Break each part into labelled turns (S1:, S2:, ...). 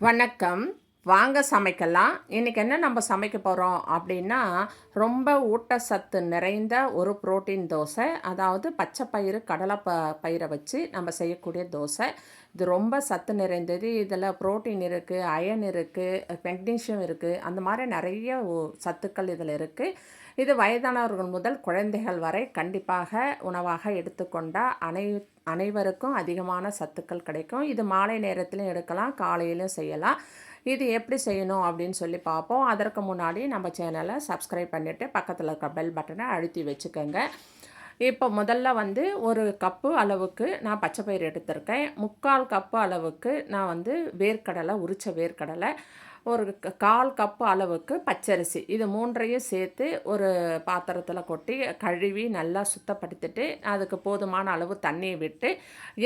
S1: வணக்கம். வாங்க சமைக்கலாம். இன்றைக்கி என்ன நம்ம சமைக்க போகிறோம் அப்படின்னா ரொம்ப ஊட்டச்சத்து நிறைந்த ஒரு புரோட்டீன் தோசை அதாவது பச்சை பயிறு கடலை ப பயிரை வச்சு நம்ம செய்யக்கூடிய தோசை. இது ரொம்ப சத்து நிறைந்தது. இதில் புரோட்டீன் இருக்குது அயன் இருக்குது மெக்னீஷியம் இருக்குது அந்த மாதிரி நிறைய சத்துக்கள் இதில் இருக்குது இது வயதானவர்கள் முதல் குழந்தைகள் வரை கண்டிப்பாக உணவாக எடுத்துக்கொண்டால் அனை அனைவருக்கும் அதிகமான சத்துக்கள் கிடைக்கும். இது மாலை நேரத்திலும் எடுக்கலாம் காலையிலும் செய்யலாம். இது எப்படி செய்யணும் அப்படின்னு சொல்லி பார்ப்போம். அதற்கு முன்னாடி நம்ம சேனலை சப்ஸ்கிரைப் பண்ணிவிட்டு பக்கத்தில் இருக்க பெல் பட்டனை அழுத்தி வச்சுக்கோங்க. இப்போ முதல்ல வந்து ஒரு கப்பு அளவுக்கு நான் பச்சை பயிர் எடுத்திருக்கேன். முக்கால் கப்பு அளவுக்கு நான் வந்து வேர்க்கடலை உரித்த வேர்க்கடலை. ஒரு கால் கப்பு அளவுக்கு பச்சரிசி. இது மூன்றையும் சேர்த்து ஒரு பாத்திரத்தில் கொட்டி கழுவி நல்லா சுத்தப்படுத்திட்டு அதுக்கு போதுமான அளவு தண்ணியை விட்டு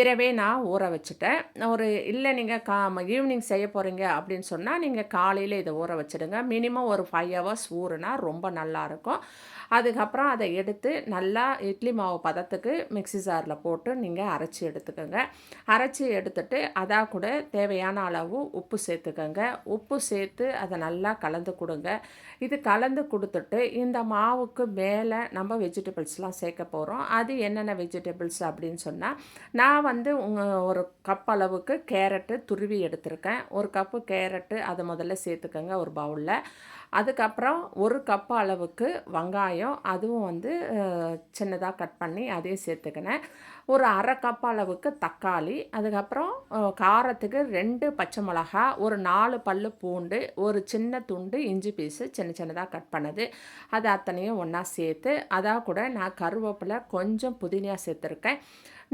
S1: இரவே நான் ஊற வச்சுட்டேன். ஒரு இல்லை நீங்கள் கா ஈவினிங் செய்ய போகிறீங்க அப்படின்னு சொன்னால் நீங்கள் காலையில் இதை ஊற வச்சுடுங்க. மினிமம் ஒரு ஃபைவ் ஹவர்ஸ் ஊறுனா ரொம்ப நல்லாயிருக்கும் அதுக்கப்புறம் அதை எடுத்து நல்லா இட்லி மாவு பதத்துக்கு மிக்சி ஜாரில் போட்டு நீங்கள் அரைச்சி எடுத்துக்கோங்க. அரைச்சி எடுத்துட்டு அதாக கூட தேவையான அளவு உப்பு சேர்த்துக்கோங்க. உப்பு சேர்த்து அதை நல்லா கலந்து கொடுங்க. இது கலந்து கொடுத்துட்டு இந்த மாவுக்கு மேலே நம்ம வெஜிடபிள்ஸ்லாம் சேர்க்க போகிறோம் அது என்னென்ன வெஜிடபிள்ஸ் அப்படின்னு சொன்னால் நான் வந்து உங்கள் ஒரு கப் அளவுக்கு கேரட்டு துருவி எடுத்திருக்கேன். ஒரு கப்பு கேரட்டு அதை முதல்ல சேர்த்துக்கோங்க ஒரு பவுலில் அதுக்கப்புறம் ஒரு கப் அளவுக்கு வெங்காயம் அதுவும் வந்து சின்னதாக கட் பண்ணி அதையும் சேர்த்துக்கினேன். ஒரு அரை கப் அளவுக்கு தக்காளி அதுக்கப்புறம் காரத்துக்கு ரெண்டு பச்சை மிளகா ஒரு நாலு பல் பூண்டு ஒரு சின்ன துண்டு இஞ்சி பீஸு சின்ன சின்னதாக கட் பண்ணது. அது அத்தனையும் ஒன்றா சேர்த்து அதாக கூட நான் கருவேப்பிலை கொஞ்சம் புதினா சேர்த்துருக்கேன்.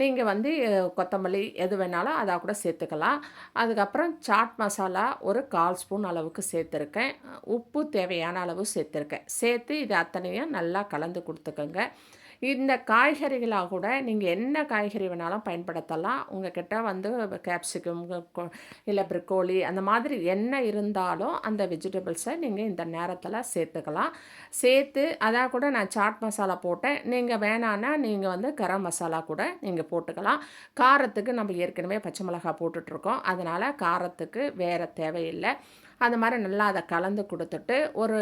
S1: நீங்கள் வந்து கொத்தமல்லி எது வேணாலும் அதை கூட சேர்த்துக்கலாம். அதுக்கப்புறம் சாட் மசாலா ஒரு கால் ஸ்பூன் அளவுக்கு சேர்த்துருக்கேன். உப்பு தேவையான அளவு சேர்த்துருக்கேன். சேர்த்து இது அத்தனையும் நல்லா கலந்து கொடுத்துக்கோங்க. இந்த காய்கறிகளாக கூட நீங்கள் என்ன காய்கறி வேணாலும் பயன்படுத்தலாம். உங்கள்கிட்ட வந்து கேப்சிகம் இல்லை ப்ரிக்கோலி அந்த மாதிரி என்ன இருந்தாலும் அந்த வெஜிடபிள்ஸை நீங்கள் இந்த நேரத்தில் சேர்த்துக்கலாம். சேர்த்து அதாக கூட நான் சாட் மசாலா போட்டேன். நீங்கள் வேணான்னா நீங்கள் வந்து கரம் மசாலா கூட நீங்கள் போட்டுக்கலாம். காரத்துக்கு நம்ம ஏற்கனவே பச்சை மிளகா போட்டுட்ருக்கோம் அதனால் காரத்துக்கு வேறு தேவையில்லை. அந்த மாதிரி நல்லா அதை கலந்து கொடுத்துட்டு ஒரு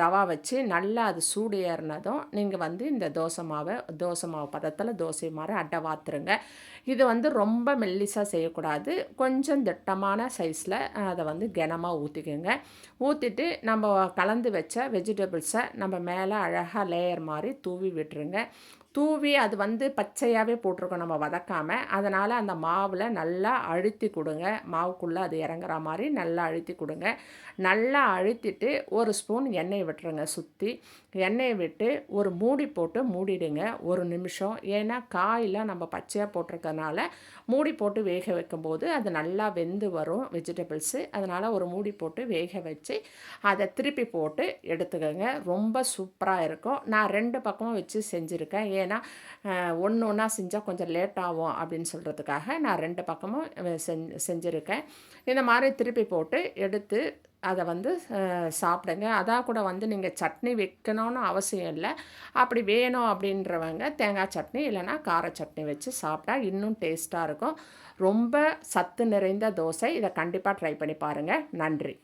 S1: தவா வச்சு நல்லா அது சூடு ஏறினதும் நீங்கள் வந்து இந்த தோசை மாவை தோசை மாவு பதத்தில் தோசை மாதிரி அட்டை வாத்துருங்க. இது வந்து ரொம்ப மெல்லிசாக செய்யக்கூடாது. கொஞ்சம் திட்டமான சைஸில் அதை வந்து கனமாக ஊற்றிக்கோங்க ஊற்றிட்டு நம்ம கலந்து வச்ச வெஜிடபிள்ஸை நம்ம மேலே அழகாக லேயர் மாதிரி தூவி விட்டுருங்க. தூவி அது வந்து பச்சையாகவே போட்டிருக்கோம் நம்ம வதக்காமல் அதனால் அந்த மாவில் நல்லா அழுத்தி கொடுங்க. மாவுக்குள்ளே அது இறங்குற மாதிரி நல்லா அழுத்தி கொடுங்க. நல்லா அழுத்திட்டு ஒரு ஸ்பூன் எண்ணெய் விட்டுருங்க சுற்றி எண்ணெயை விட்டு ஒரு மூடி போட்டு மூடிடுங்க ஒரு நிமிஷம். ஏன்னா காயில் நம்ம பச்சையாக போட்டிருக்கனால மூடி போட்டு வேக வைக்கும்போது அது நல்லா வெந்து வரும் வெஜிடபிள்ஸு. அதனால் ஒரு மூடி போட்டு வேக வச்சு அதை திருப்பி போட்டு எடுத்துக்கோங்க. ரொம்ப சூப்பராக இருக்கும். நான் ரெண்டு பக்கமும் வச்சு செஞ்சுருக்கேன். ஏன்னா ஒன்று ஒன்றா செஞ்சால் கொஞ்சம் லேட் ஆகும் அப்படின்னு சொல்கிறதுக்காக நான் ரெண்டு பக்கமும் செஞ்சுருக்கேன். இந்த மாதிரி திருப்பி போட்டு எடுத்து அதை வந்து சாப்பிடுங்க. அதான் கூட வந்து நீங்கள் சட்னி வைக்கணும்னு அவசியம் இல்லை. அப்படி வேணும் அப்படின்றவங்க தேங்காய் சட்னி இல்லைனா கார சட்னி வச்சு சாப்பிட்டா இன்னும் டேஸ்ட்டாக இருக்கும். ரொம்ப சத்து நிறைந்த தோசை. இதை கண்டிப்பாக ட்ரை பண்ணி பாருங்கள் நன்றி.